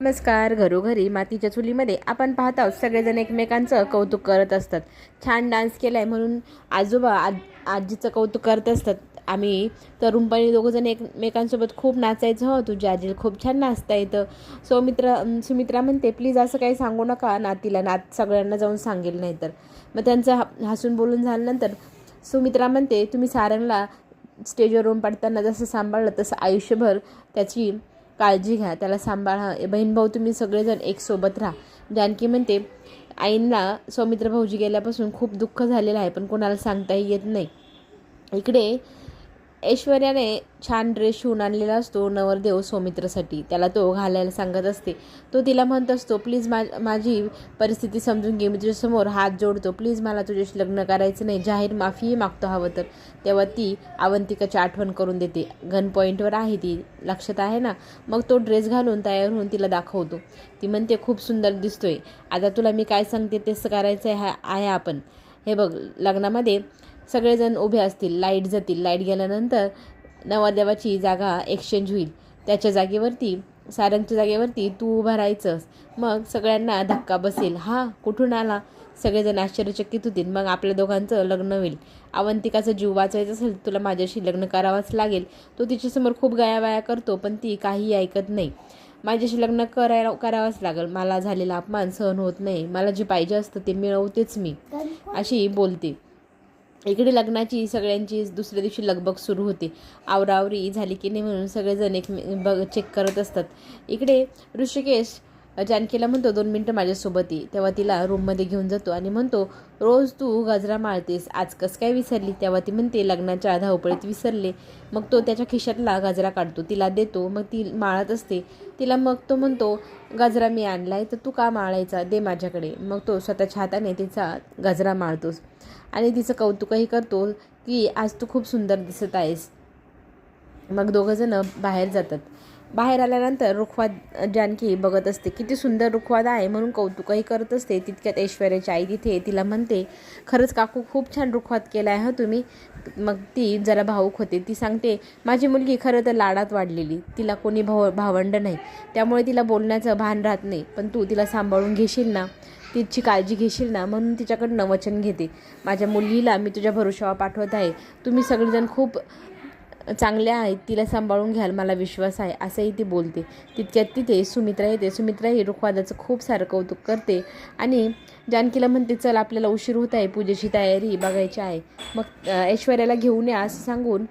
नमस्कार घरोघरी मातीच्या चुलीमध्ये आपण पाहत आहोत सगळेजण एकमेकांचं कौतुक करत असतात. छान डान्स केला आहे म्हणून आजोबा आज आजीचं कौतुक करत असतात. आम्ही तरुणपणी दोघंजण एकमेकांसोबत खूप नाचायचं हो तुझ्या आजीला खूप छान नाचता येतं. सौमित्रा सुमित्रा म्हणते प्लीज असं काही सांगू नका नातीला नात सगळ्यांना जाऊन सांगेल नाही तर मग त्यांचं हसून बोलून झाल्यानंतर सुमित्रा म्हणते तुम्ही सारंगला स्टेजवरून पडताना जसं सांभाळलं तसं आयुष्यभर त्याची काळजी घ्या त्याला सांभाळा. बहीण भाऊ तुम्ही सगळेजण एक सोबत राहा. जानकी म्हणते आईंना सौमित्र भाऊजी गेल्यापासून खूप दुःख झालेलं आहे पण कोणाला सांगताही येत नाही. इकडे ऐश्वर्याने छान ड्रेस शिवून आणलेला असतो नवरदेव सौमित्रसाठी. त्याला तो घालायला सांगत असते. तो तिला म्हणत असतो प्लीज मा माझी परिस्थिती समजून घे. मी तुझ्यासमोर हात जोडतो. प्लीज मला तुझ्याशी लग्न करायचं नाही. जाहीर माफीही मागतो हवं तर. तेव्हा ती अवंतिकाची आठवण करून देते. गन पॉईंटवर आहे ती. लक्षात आहे ना? मग तो ड्रेस घालून तयार होऊन तिला दाखवतो. ती म्हणते खूप सुंदर दिसतोय. आता तुला मी काय सांगते? तेच करायचं आहे आहे आपण. हे बघ लग्नामध्ये सगळेजण उभे असतील लाइट जातील. लाइट गेल्यानंतर नवरदेवाची जागा एक्सचेंज होईल. त्याच्या जागेवरती सारंगच्या जागेवरती तू उभा राहायचंस. मग सगळ्यांना धक्का बसेल. हा कुठून आला? सगळेजण आश्चर्यचकित होतील. मग आपल्या दोघांचं लग्न होईल. अवंतिकाचा जीव वाचायचा असेल तुला माझ्याशी लग्न करावंच लागेल. तो तिच्यासमोर खूप गायावाया करतो पण ती काही ऐकत नाही. माझ्याशी लग्न करायला करावंच लागेल. मला झालेला अपमान सहन होत नाही. मला जे पाहिजे असतं ते मिळवतेच मी. अशी बोलते. इकडे लग्नाची सगळ्यांची दुसऱ्या दिवशी लगबग सुरू होते. आवरावरी झाली की नाही म्हणून सगळेजण एक बघ चेक करत असतात. इकडे ऋषिकेश जानकीला म्हणतो दोन मिनटं माझ्यासोबत ये. तेव्हा तिला रूममध्ये घेऊन जातो आणि म्हणतो रोज तू गजरा माळतेस. आज कस काय विसरली? तेव्हा ती म्हणते लग्नाच्या धावपळीत विसरले. मग तो त्याच्या खिशातला गजरा काढतो. तिला देतो. मग ती माळत असते. तिला मग तो म्हणतो गजरा मी आणलाय तर तू का माळायचा? दे माझ्याकडे. मग तो स्वतःच्या हाताने तिचा गजरा माळतोस आणि तिचं कौतुकही करतो की आज तू खूप सुंदर दिसत आहेस. मग दोघंजणं बाहेर जातात. बाहेर आल्यानंतर रुखवाद जानकी बघत असते किती सुंदर रुखवाद आहे म्हणून कौतुकही करत असते. तितक्यात ऐश्वर्याची आई तिथे तिला म्हणते खरंच काकू खूप छान रुखवाद केला आहे हं तुम्ही? मग ती जरा भाऊक होते. ती सांगते माझी मुलगी खरं तर लाडात वाढलेली. तिला कोणी भाव भावंड नाही. त्यामुळे तिला बोलण्याचं भान राहत नाही. पण तू तिला सांभाळून घेशील ना? तिची काळजी घेशील ना म्हणून तिच्याकडनं वचन घेते. माझ्या मुलीला मी तुझ्या भरोशावर पाठवत आहे. तुम्ही सगळेजण खूप चांगले आहेत. तिला सांभाळून घ्याल मला विश्वास आहे असंही ती बोलते. तितक्यात तिथे सुमित्रा येते. सुमित्रा ही रुखवादाचं खूप सारं कौतुक करते आणि जानकीला म्हणते चल आपल्याला उशीर होत आहे. पूजेची तयारी बघायची आहे. मग ऐश्वर्याला घेऊन या असं सांगून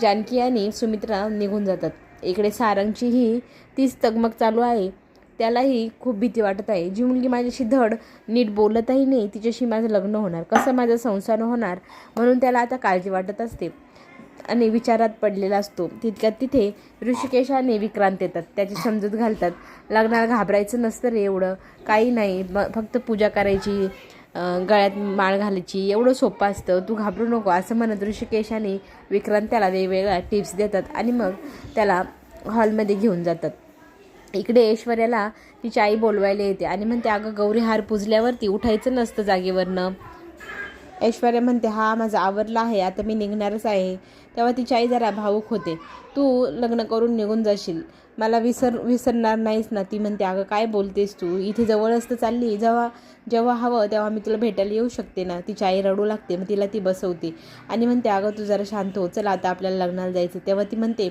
जानकी आणि सुमित्रा निघून जातात. इकडे सारंगचीही तीच तगमग चालू आहे. त्यालाही खूप भीती वाटत आहे. जी मुलगी माझ्याशी धड नीट बोलतही नाही तिच्याशी माझं लग्न होणार. कसं माझा संसार होणार म्हणून त्याला आता काळजी वाटत असते. आणि विचारात पडलेला असतो. तितक्यात तिथे ऋषिकेशाने विक्रांत येतात. त्याची समजूत घालतात. लग्नाला घाबरायचं नसतं रे एवढं. काही नाही. म फक्त पूजा करायची गळ्यात माळ घालायची. एवढं सोपं असतं. तू घाबरू नको. असं म्हणत ऋषिकेशाने विक्रांत त्याला वेगवेगळ्या टिप्स देतात. आणि मग त्याला हॉलमध्ये घेऊन जातात. इकडे ऐश्वर्याला तिची आई बोलवायला येते. आणि म्हणते अगं गौरी हार पुजल्यावरती उठायचं नसतं जागेवरनं. ऐश्वर्या म्हणते हा माझा आवरला आहे. आता मी निघणारच आहे. तेव्हा तिची आई जरा भावूक होते. तू लग्न करून निघून जाशील. मला विसर विसरणार नाहीस ना. ती म्हणते अगं काय बोलतेस तू? इथे जवळच तर चालली. जेव्हा जेव्हा हवं तेव्हा मी तुला भेटायला येऊ शकते ना. तिची आई रडू लागते. मग तिला ती बसवते. आणि म्हणते अगं तू जरा शांत हो. चला आता आपल्याला लग्नाला जायचं तेव्हा ती म्हणते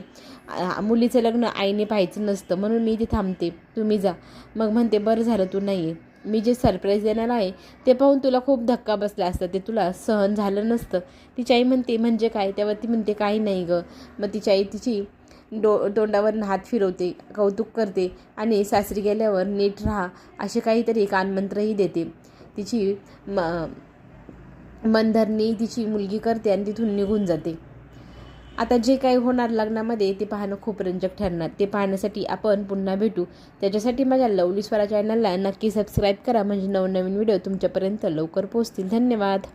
मुलीचं लग्न आईने पाहायचं नसतं. म्हणून मी इथे थांबते. तुम्ही जा. मग म्हणते बरं झालं तू नाही आहे मी जे सरप्राईज देणार आहे ते पाहून तुला खूप धक्का बसला असता. ते तुला सहन झालं नसतं. तिची आई म्हणते म्हणजे काय? तेव्हा ती म्हणते काही नाही गं. मग तिची आई तिची डो तोंडावर हात फिरवते कौतुक करते आणि सासरी गेल्यावर नीट राहा असे काहीतरी कानमंत्रही देते. तिची म मनधरणी तिची मुलगी करते आणि तिथून निघून जाते. आता जे काही होणार लग्नामध्ये ते पाहणं खूप रंजक ठरणार. ते पाहण्यासाठी आपण पुन्हा भेटू. त्याच्यासाठी माझ्या लवली स्वरा चॅनलला नक्की सबस्क्राईब करा. म्हणजे नवनवीन व्हिडिओ तुमच्यापर्यंत लवकर पोहोचतील. धन्यवाद.